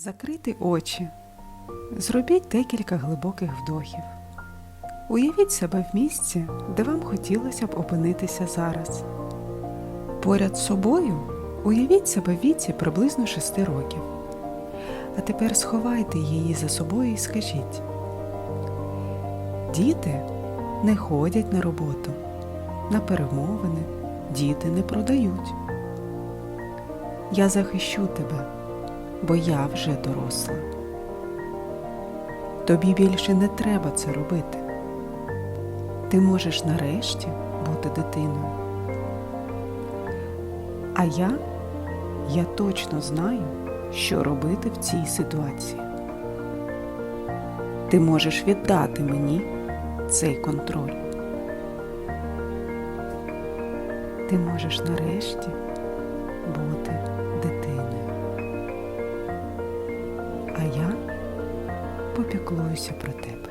Закрити очі. Зробіть декілька глибоких вдохів. Уявіть себе в місці, де вам хотілося б опинитися зараз. Поряд з собою уявіть себе в віці приблизно 6 років. А тепер сховайте її за собою і скажіть: Діти не ходять на роботу, на перемовини, діти не продають. Я захищу тебе, бо я вже доросла. Тобі більше не треба це робити. Ти можеш нарешті бути дитиною. А я, я точно знаю, що робити в цій ситуації. Ти можеш віддати мені цей контроль. Ти можеш нарешті бути А я попіклуюся про тебе.